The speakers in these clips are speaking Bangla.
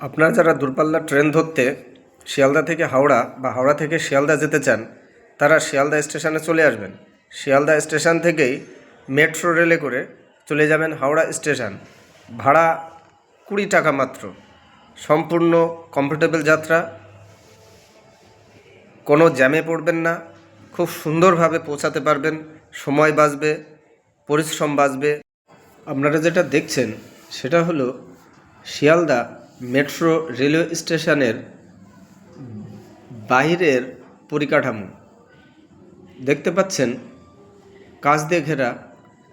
আপনারা যারা দূরপাল্লার ট্রেন ধরতে শিয়ালদা থেকে হাওড়া বা হাওড়া থেকে শিয়ালদা যেতে চান, তারা শিয়ালদা স্টেশনে চলে আসবেন। শিয়ালদা স্টেশন থেকেই মেট্রো রেলে করে চলে যাবেন হাওড়া স্টেশন। ভাড়া কুড়ি টাকা মাত্র। সম্পূর্ণ কমফোর্টেবল যাত্রা। কোনো জ্যামে পড়বেন না। খুব সুন্দরভাবে পৌঁছাতে পারবেন। সময় বাঁচবে, পরিশ্রম বাঁচবে। আপনারা যেটা দেখছেন, সেটা হলো শিয়ালদা মেট্রো রেলওয়ে স্টেশনের বাইরের পরিকাঠামো। দেখতে পাচ্ছেন কাঁচ দিয়ে ঘেরা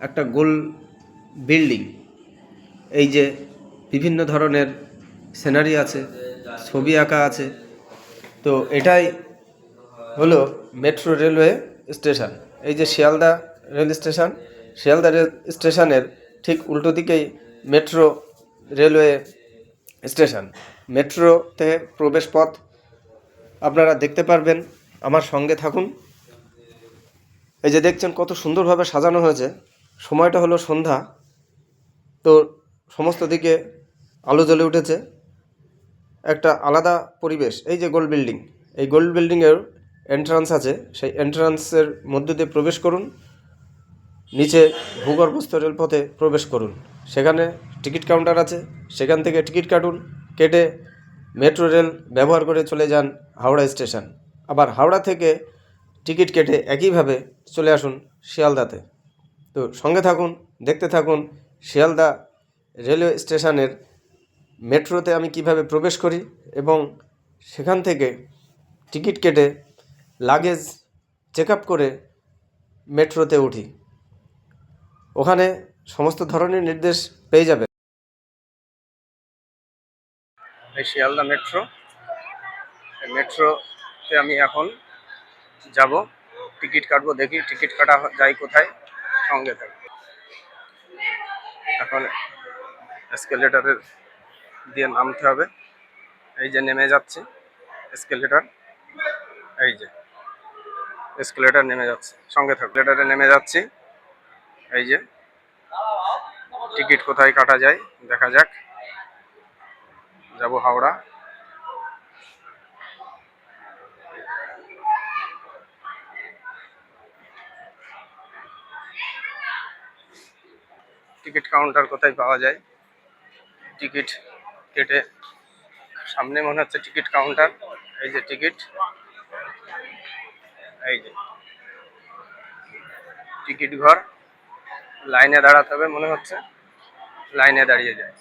একটা গোল বিল্ডিং। এই যে বিভিন্ন ধরনের সিনারি আছে, ছবি আঁকা আছে। তো এটাই হলো মেট্রো রেলওয়ে স্টেশন। এই যে Sealdah rail station, Sealdah rail স্টেশনের ঠিক উল্টো দিকেই মেট্রো রেলওয়ে স্টেশন। মেট্রোতে প্রবেশ পথ আপনারা দেখতে পারবেন। আমার সঙ্গে থাকুন। এই যে দেখছেন কত সুন্দরভাবে সাজানো হয়েছে। সময়টা হলো সন্ধ্যা। তো সমস্ত দিকে আলো জ্বলে উঠেছে। একটা আলাদা পরিবেশ। এই যে গোল বিল্ডিং। এই গোল বিল্ডিংয়ের এন্ট্রান্স আছে। সেই এন্ট্রান্সের মধ্য দিয়ে প্রবেশ করুন। নিচে ভূগর্ভস্থ রেলপথে প্রবেশ করুন। সেখানে টিকিট কাউন্টার আছে। সেখান থেকে টিকিট কাটুন। কেটে মেট্রো রেল ব্যবহার করে চলে যান হাওড়া স্টেশন। আবার হাওড়া থেকে টিকিট কেটে একইভাবে চলে আসুন শিয়ালদাতে। তো সঙ্গে থাকুন, দেখতে থাকুন শিয়ালদা রেলওয়ে স্টেশনের মেট্রোতে আমি কীভাবে প্রবেশ করি এবং সেখান থেকে টিকিট কেটে লাগেজ চেক আপ করে মেট্রোতে উঠি। ওখানে সমস্ত ধরনের নির্দেশ পেয়ে যাবে। শিয়ালদা মেট্রো। মেট্রোতে আমি এখন যাব। টিকিট কাটবো দেখি, টিকিট কাটা যায় কোথায়? সঙ্গে থাকবে এখন এসকেলেটারের দিয়ে নামতে হবে। এই যে নেমে যাচ্ছে এসকেলেটার। এই যে এসকেলেটার নেমে যাচ্ছে। সঙ্গে থাকবে এসকেলেটারে নেমে যাচ্ছি। এই যে, টিকিট কোথায় কাটা যায়, দেখা যাক। যাব হাওড়া। টিকিট কাউন্টার কোথায় পাওয়া যায়? টিকিট কেটে সামনে মনে হচ্ছে টিকিট কাউন্টার। এই যে টিকিট। এই যে। টিকিট ঘর। লাইনে দাঁড়াতে হবে, মনে হচ্ছে লাইনে দাঁড়িয়ে যায়।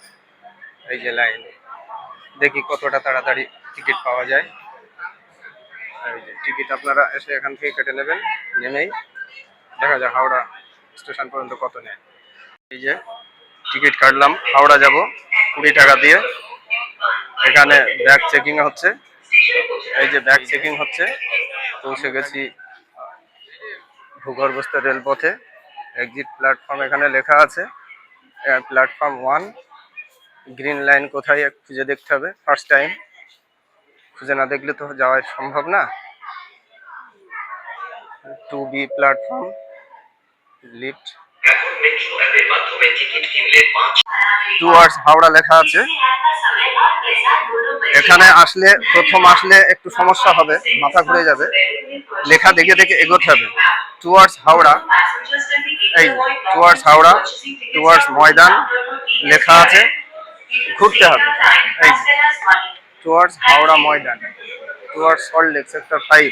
এই যে লাইন, দেখি কতটা তাড়াতাড়ি টিকিট পাওয়া যায়। এই যে টিকিট আপনারা এসে এখান থেকে কেটে নেবেন, নেমেই দেখা যায় হাওড়া স্টেশন পর্যন্ত কত নেয়। এই যে টিকিট কাটলাম, হাওড়া যাব কুড়ি টাকা দিয়ে। এখানে ব্যাগ চেকিং হচ্ছে। এই যে ব্যাগ চেকিং হচ্ছে, পৌঁছে গেছি ভূগর্ভস্থ রেলপথে। এক্সিট প্ল্যাটফর্ম এখানে লেখা আছে। প্ল্যাটফর্ম ওয়ান গ্রিন লাইন কোথায় খুঁজে দেখতে হবে? ফার্স্ট টাইম খুঁজে না দেখলে তো যাওয়া সম্ভব না। টু বি প্ল্যাটফর্ম লিফট কিনলে পাঁচ হাওড়া লেখা আছে। এখানে আসলে, প্রথম আসলে একটু সমস্যা হবে, মাথা ঘুরে যাবে। লেখা দেখে দেখে এগোতে হবে। টুয়ার্ডস হাওড়া, এই টুয়ার্ডস হাওড়া টুয়ার্ডস ময়দান লেখা আছে, ঘুরতে হবে। এই towards Howrah Maidan towards Salt Lake Sector Five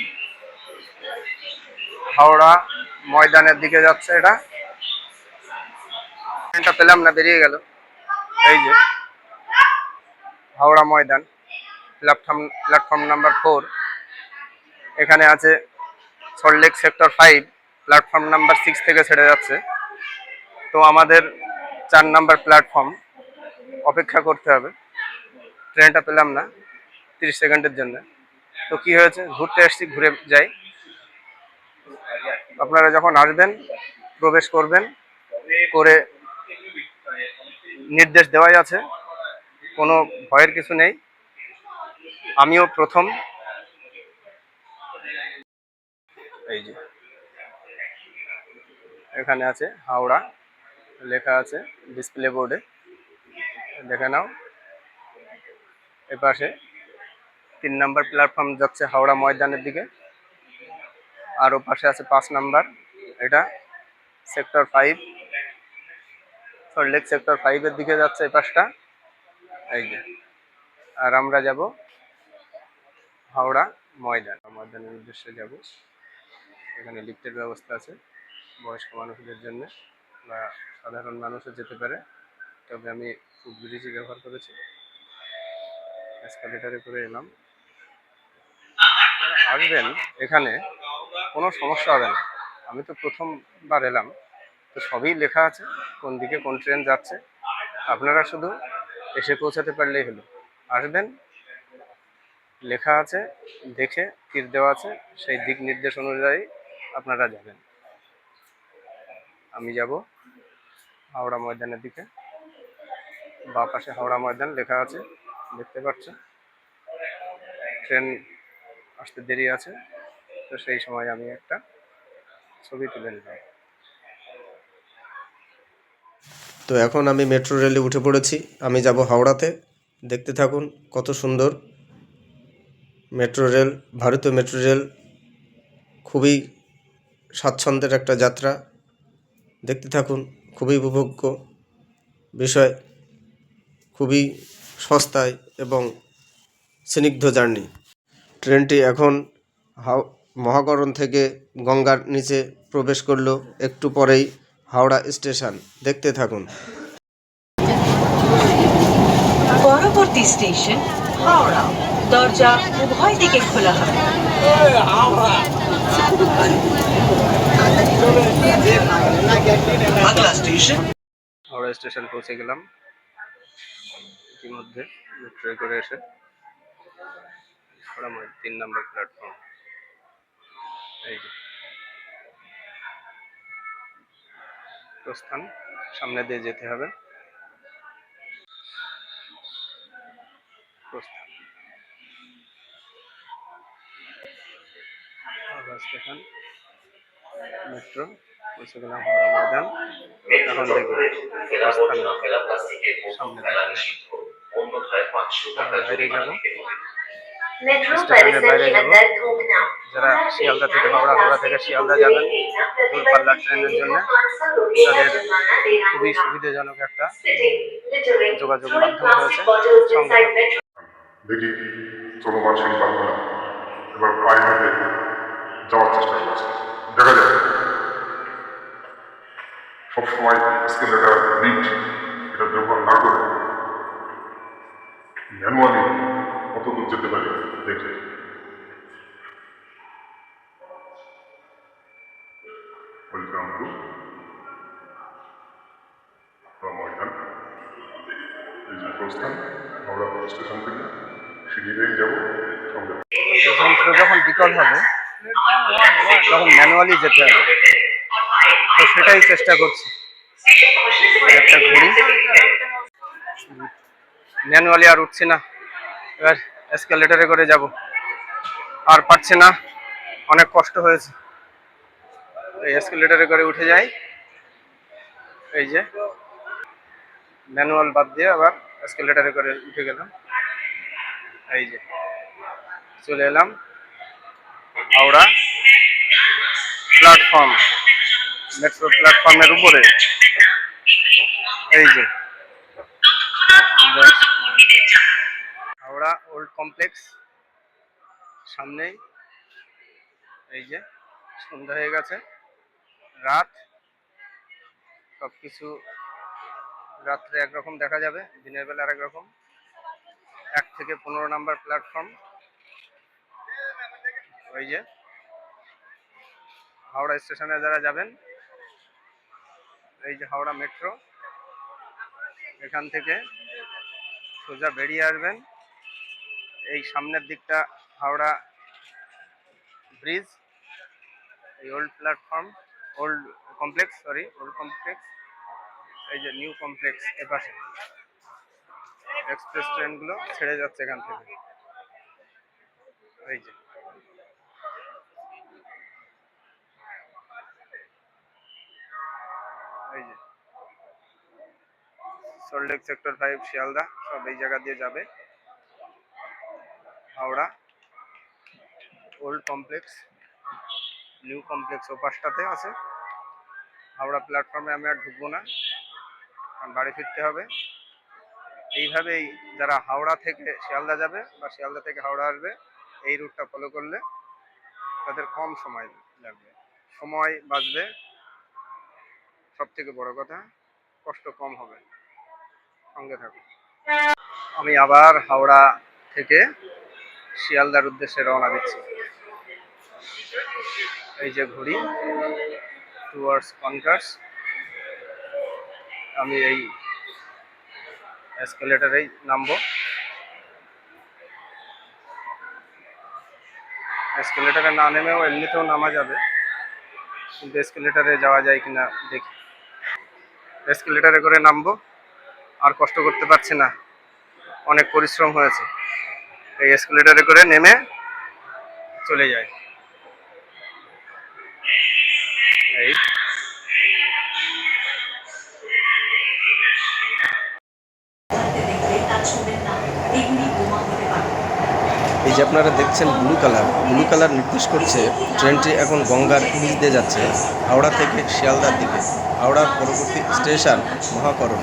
Howrah ময়দানের দিকে যাচ্ছে এটা। ট্রেনটা পেলাম না, বেরিয়ে গেল। এই যে, Howrah Maidan platform platform number four এখানে আছে Salt Lake sector five platform number six থেকে ছেড়ে যাচ্ছে। তো আমাদের চার নাম্বার প্ল্যাটফর্ম অপেক্ষা করতে হবে। ট্রেনটা পেলাম না, তিরিশ সেকেন্ডের জন্য। তো কি হয়েছে? ঘুরতে এসছি ঘুরে যাই। আপনারা যখন আসবেন, প্রবেশ করবেন, করে নির্দেশ দেওয়াই আছে। কোনো ভয়ের কিছু নেই। আমিও প্রথম এই যে। এখানে আছে হাওড়া, লেখা আছে ডিসপ্লে বোর্ডে। দেখে নাও। এ পাশে তিন নাম্বার প্ল্যাটফর্ম যাচ্ছে হাওড়া ময়দানের দিকে। আর ও পাশে আছে পাঁচ নাম্বার। এটা সেক্টর ফাইভ। সল্টলেক সেক্টর ফাইভের দিকে যাচ্ছে এই পাশটা। এই যে। আর আমরা যাব হাওড়া ময়দান। ময়দানের উদ্দেশ্যে যাব। এখানে লিফটের ব্যবস্থা আছে বয়স্ক মানুষদের জন্য বা সাধারণ মানুষও যেতে পারে। তবে আমি ফুটব্রিজই ব্যবহার করেছি। এসকালেটারে করে এলাম। আসবেন এখানে, কোনো সমস্যা হবে না। আমি তো প্রথমবার এলাম। তো সবই লেখা আছে, কোন দিকে কোন ট্রেন যাচ্ছে। আপনারা শুধু এসে পৌঁছাতে পারলেই হলো। আসবেন, লেখা আছে, দেখে তীর দেওয়া আছে। সেই দিক নির্দেশ অনুযায়ী আপনারা যাবেন। আমি যাব হাওড়া ময়দানের দিকে। বা পাশে হাওড়া ময়দান লেখা আছে, দেখতে পাচ্ছেন। ট্রেন আসতে দেরি আছে, তো সেই সময় আমি একটা ছবি তুলে নিলাম তো এখন আমি মেট্রো রেলে উঠে পড়েছি। আমি যাব হাওড়াতে। দেখতে থাকুন কত সুন্দর মেট্রো রেল, ভারতীয় মেট্রো রেল। খুবই স্বাচ্ছন্দ্যের একটা যাত্রা। দেখতে থাকুন খুবই উপভোগ্য বিষয় খুবই সস্তায় এবং স্নিগ্ধ জার্নি। ট্রেনটি এখন হাও মহাকরণ থেকে গঙ্গার নিচে প্রবেশ করল একটু পরেই হাওড়া স্টেশন। দেখতে থাকুন। পরবর্তী স্টেশন হাওড়া। দরজা উভয় দিকে খোলা হবে হাওড়া স্টেশন পৌঁছে গেলাম। ইতিমধ্যে মেট্রোয় করে এসে তিন নম্বর প্ল্যাটফর্ম এই যে। প্রস্থান, সামনে দিয়ে যেতে হবে। প্রস্থান। হাওড়া স্টেশন। হ্যাঁ, মেট্রো গেলাম হাওড়া ময়দান এখন বাইরে যারা শিয়ালদা থেকে হাওড়া হাওড়া থেকে শিয়ালদা যাবেন ট্রেনের জন্য তাদের খুবই সুবিধাজনক একটা যোগাযোগ মাধ্যম চলমান এবার প্রাইভেটে যাওয়ার চেষ্টা করছে। দেখা যায় সবসময় স্কেলেটার লিফট এটা ব্যবহার না করে ম্যানুয়ালি কত দূর যেতে পারি দেখে ওয়েলকাম প্রস্থান হাওড়া স্টেশন থেকে যাব যখন বিকল হবে তখন ম্যানুয়ালি যেতে হবে। তো সেটাই চেষ্টা করছি। একটা ঘড়ি। ম্যানুয়ালি আর উঠছি না। এবার এসকেলেটারে করে যাব। আর পারছি না। অনেক কষ্ট হয়েছে। এসকেলেটারে করে উঠে যাই। এই যে। ম্যানুয়াল বাদ দিয়ে আবার এসকেলেটারে করে উঠে গেলাম। এই যে। চলে এলাম। হাওড়া প্ল্যাটফর্ম মেট্রো প্ল্যাটফর্মের উপরে। এই যে। হাওড়া ওল্ড কমপ্লেক্স, সামনেই। এই যে, সন্ধ্যা হয়ে গেছে। রাত সব কিছু রাত্রে একরকম দেখা যাবে, দিনের বেলা আরেক রকম এক থেকে পনেরো নাম্বার প্ল্যাটফর্ম। ওই যে। হাওড়া স্টেশনে যারা যাবেন, এই যে হাওড়া মেট্রো, এখান থেকে সোজা বেরিয়ে আসবেন। এই সামনের দিকটা হাওড়া ব্রিজ, এই old platform, old complex, sorry, old complex, এই যে নিউ কমপ্লেক্স এপাশে এক্সপ্রেস ট্রেনগুলো ছেড়ে যাচ্ছে এখান থেকে। এই যে। সল্টলেক সেক্টর ফাইভ শিয়ালদা সব এই জায়গা দিয়ে যাবে। Howrah old complex new complex ওপাশটাতে আছে। হাওড়া প্ল্যাটফর্মে আমি আর ঢুকবো না, কারণ বাড়ি ফিরতে হবে। এইভাবেই যারা হাওড়া থেকে শিয়ালদা যাবে বা শিয়ালদা থেকে হাওড়া আসবে, এই রুটটা ফলো করলে তাদের কম সময় লাগবে। সময় বাঁচবে। সব থেকে বড় কথা, কষ্ট কম হবে। সঙ্গে থাকুন আমি আবার হাওড়া থেকে শিয়ালদার উদ্দেশ্যে রওনা দিচ্ছি। এই যে ঘড়ি টুয়ার্ডস কনকার্স আমি এই এসকেলেটারেই নামবো। এসকেলেটারে না নেমেও এমনিতেও নামা যাবে, কিন্তু এসকেলেটারে যাওয়া যায় কিনা দেখি। এসকেলেটারে করে নামবো। আর কষ্ট করতে পারছি না। অনেক পরিশ্রম হয়েছে। এই এসকুলেটারে করে নেমে চলে যায়। এই। এই যে আপনারা দেখছেন ব্লু কালার ব্লু কালার নির্দেশ করছে ট্রেনটি এখন গঙ্গার নিচ দিয়ে যাচ্ছে, হাওড়া থেকে শিয়ালদার দিকে, হাওড়ার পরবর্তী স্টেশন মহাকরণ।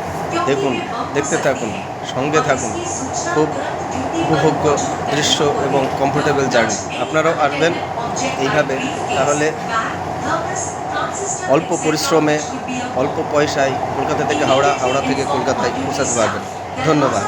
দেখুন, দেখতে থাকুন, সঙ্গে থাকুন, খুব উপভোগ্য দৃশ্য এবং কমফোর্টেবল জার্নি আপনারাও আসবেন এইভাবে, তাহলে অল্প পরিশ্রমে, অল্প পয়সায় কলকাতা থেকে হাওড়া হাওড়া থেকে কলকাতায় পৌঁছাতে পারবেন। ধন্যবাদ।